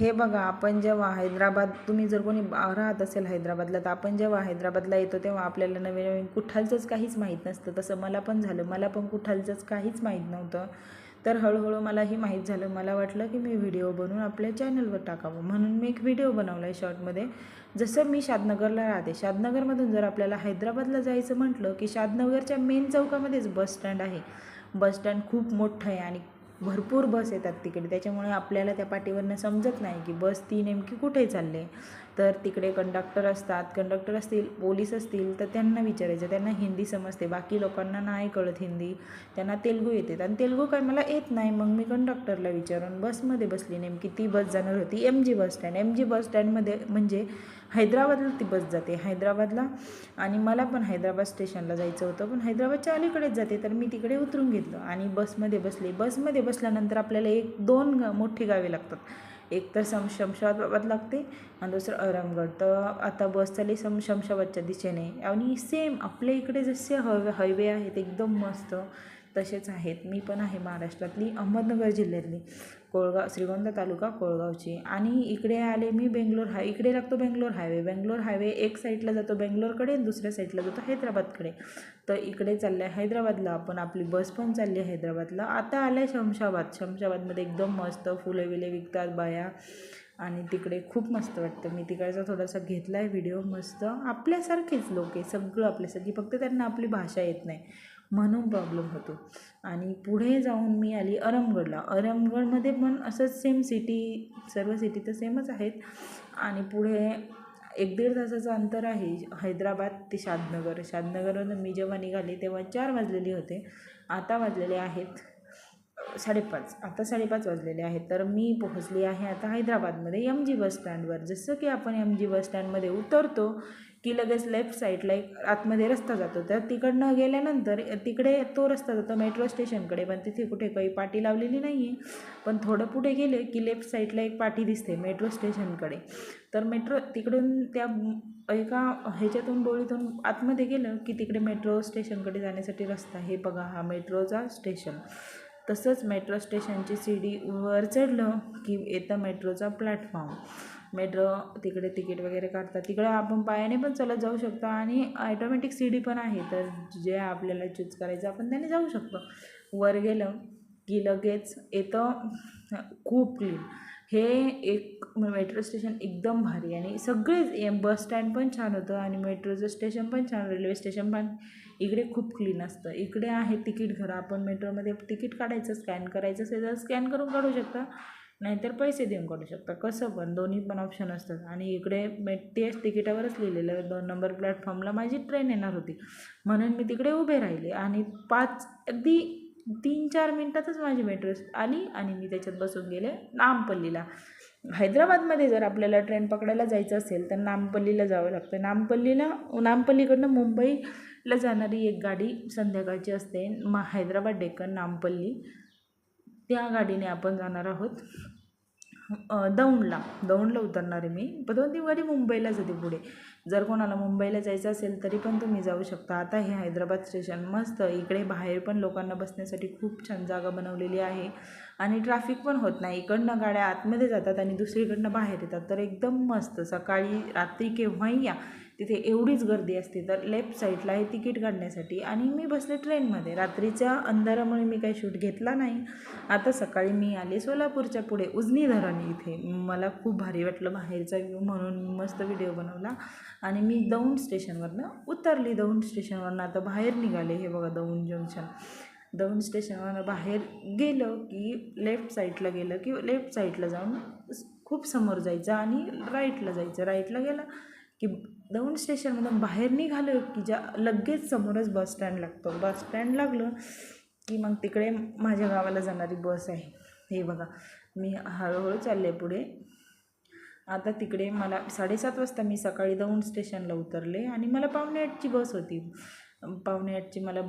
हे बघा आपण जेव्हा हैदराबाद तुम्ही जर कोणी राहत असेल हैदराबादला तर आपण जेव्हा हैदराबादला येतो तेव्हा आपल्याला नवीन नवीन कुठालचंच काहीच माहीत नसतं. तसं मला पण झालं. मला पण कुठालचंच काहीच माहीत नव्हतं. तर हळूहळू मलाही माहीत झालं. मला वाटलं की मी व्हिडिओ बनवून आपल्या चॅनलवर टाकावं. म्हणून मी एक व्हिडिओ बनवला आहे शॉर्टमध्ये. जसं मी शादनगरला राहते. शादनगरमधून जर आपल्याला हैदराबादला जायचं म्हटलं की शादनगरच्या मेन चौकामध्येच बस स्टँड आहे. बस स्टँड खूप मोठं आहे आणि भरपूर बस येतात तिकडे. त्याच्यामुळे आपल्याला त्या पाठीवरनं समजत नाही की बस ती नेमकी कुठे चालली तर तिकडे कंडक्टर असतात. कंडक्टर असतील पोलीस असतील तर त्यांना विचारायचं. त्यांना हिंदी समजते. बाकी लोकांना नाही कळत हिंदी. त्यांना तेलगू येते. आणि तेलगू काय मला येत नाही. मग मी कंडक्टरला विचारून बसमध्ये बसली. नेमकी ती बस जाणार होती. M G bus stand M G bus स्टँडमध्ये म्हणजे हैदराबादला ती बस जाते. हैदराबादला आणि मला पण हैदराबाद स्टेशनला जायचं होतं पण हैदराबादच्या अलीकडेच जाते तर मी तिकडे उतरून घेतलं आणि बसमध्ये बसले. बसमध्ये बसल्यानंतर आपल्याला एक दोन ग मोठी गावे लागतात. एक तर सम शमशाबाद लागते आणि दुसरं अरमगड तर आता बस चालली सम शमशाबादच्या दिशेने आणि सेम आपल्या इकडे जसे हवे हायवे आहेत एकदम मस्त. तसेच आहेत. मी पण आहे महाराष्ट्रातली अहमदनगर जिल्ह्यातली. कोळगाव श्रीगोंदा तालुका कोळगावची. आणि इकडे आले मी बेंगलोर हाय इकडे लागतो बेंगलोर हायवे. बेंगलोर हायवे एक साईडला जातो बेंगलोरकडे आणि दुसऱ्या साईडला जातो हैदराबादकडे. तर इकडे चाललं आहे हैदराबादला. आपण आपली बस पण चालली आहे हैदराबादला. आता आलं आहे शमशाबाद. शमशाबादमध्ये एकदम मस्त फुले विले विकतात बाया. आणि तिकडे खूप मस्त वाटतं. मी तिकडचा थोडासा घेतला आहे व्हिडिओ मस्त. आपल्यासारखेच लोक आहे. सगळं आपल्यासारखी. फक्त त्यांना आपली भाषा येत नाही. म्हणून प्रॉब्लेम होतो. आणि पुढे जाऊन मी आली अरमगडला. अरमगडमध्ये पण असंच सेम सिटी सर्व सिटी तर सेमच आहेत. आणि पुढे एक दीड तासाचं अंतर आहे. हैदराबाद ते शादनगर. शादनगरवरून मी जेव्हा निघाले तेव्हा चार वाजलेले होते. आता वाजलेले आहेत. साडेपाच आता साडेपाच वाजलेले आहेत. तर मी पोहोचली आहे आता हैदराबादमध्ये एम जी बस स्टँडवर जसं की आपण एम जी बस स्टँडमध्ये उतरतो की लगेच लेफ्ट साईडला एक आतमध्ये रस्ता जातो. तर तिकडनं गेल्यानंतर तिकडे तो रस्ता जातो मेट्रो स्टेशनकडे पण तिथे कुठे काही पाटी लावलेली नाही आहे पण थोडं पुढे गेले की लेफ्ट साईडला एक पाटी दिसते मेट्रो स्टेशनकडे तर मेट्रो तिकडून त्या एका ह्याच्यातून डोळीतून आतमध्ये गेलं की तिकडे मेट्रो स्टेशनकडे जाण्यासाठी रस्ता हे बघा हा मेट्रोचा स्टेशन तसंच मेट्रो स्टेशनची सीडी वर चढलं की येतं मेट्रोचा प्लॅटफॉर्म. मेट्रो तिकडे तिकीट वगैरे काढतात. तिकडे आपण पायाने पण चालत जाऊ शकतो आणि ॲटोमॅटिक सीडी पण आहे. तर जे आपल्याला चूज करायचं आपण त्याने जाऊ शकतो. वर गेलं की लगेच येतं खूप क्लीन हे एक मेट्रो स्टेशन एकदम भारी आणि सगळेच बस स्टँड पण छान होतं आणि मेट्रोचं स्टेशन पण छान रेल्वे स्टेशन पण इकडे खूप क्लीन असतं. इकडे आहे तिकीट घरं. आपण मेट्रोमध्ये तिकीट काढायचं स्कॅन करायचं असेल तर स्कॅन करून काढू शकता. नाहीतर पैसे देऊन काढू शकता. कसं पण दोन्ही पण ऑप्शन असतात. आणि इकडे मे तिकिटावरच लिहिलेलं दोन नंबर प्लॅटफॉर्मला माझी ट्रेन येणार होती. म्हणून मी तिकडे उभे राहिले. आणि पाच अगदी तीन चार मिनटातच माझी मेट्रो आली आणि मी त्याच्यात बसून गेले. नामपल्लीला. हैदराबादमध्ये जर आपल्याला ट्रेन पकडायला जायचं असेल तर नामपल्लीला जावं लागतं. नामपल्लीला नामपल्लीकडनं मुंबईला जाणारी एक गाडी संध्याकाळची असते. म हैदराबाद डेक्कन नामपल्ली. त्या गाडीने आपण जाणार आहोत. दौंडला. दौंडला उतरणार आहे मी. पण ती गाडी मुंबईला जाते पुढे. जर कोणाला मुंबईला जायचं असेल तरी पण तुम्ही जाऊ शकता. आता हे हैदराबाद स्टेशन मस्त. इकडे बाहेर पण लोकांना बसण्यासाठी खूप छान जागा बनवलेली आहे. आणि ट्रॅफिक पण होत नाही. इकडनं गाड्या आतमध्ये जातात आणि दुसरीकडनं बाहेर येतात. तर एकदम मस्त. सकाळी रात्री केव्हाही या. तिथे एवढीच गर्दी असते. तर लेफ्ट साईडला आहे तिकीट काढण्यासाठी आणि मी बसले ट्रेनमध्ये. रात्रीच्या अंधारामुळे मी काही शूट घेतला नाही. आता सकाळी मी आले सोलापूरच्या पुढे उजनी धरण इथे. मला खूप भारी वाटलं बाहेरचा व्ह्यू म्हणून मस्त व्हिडिओ बनवला आणि मी दौंड स्टेशनवरनं उतरली. दौंड स्टेशनवरनं आता बाहेर निघाले हे बघा दौंड जंक्शन. दौंड स्टेशनवरनं बाहेर गेलं की लेफ्ट साईडला गेलं की लेफ्ट साईडला जाऊन खूप समोर जायचं आणि राईटला जायचं. राईटला गेलं की दौंड स्टेशनमधून बाहेर निघालं की ज्या लगेच समोरच बस स्टँड लागतो. बस स्टँड लागलं की मग तिकडे माझ्या गावाला जाणारी बस आहे. हे बघा मी हळूहळू चालले पुढे. आता तिकडे मला साडेसात वाजता मी सकाळी दौंड स्टेशनला उतरले आणि मला पावणे आठची बस होती. पावणे आठची मला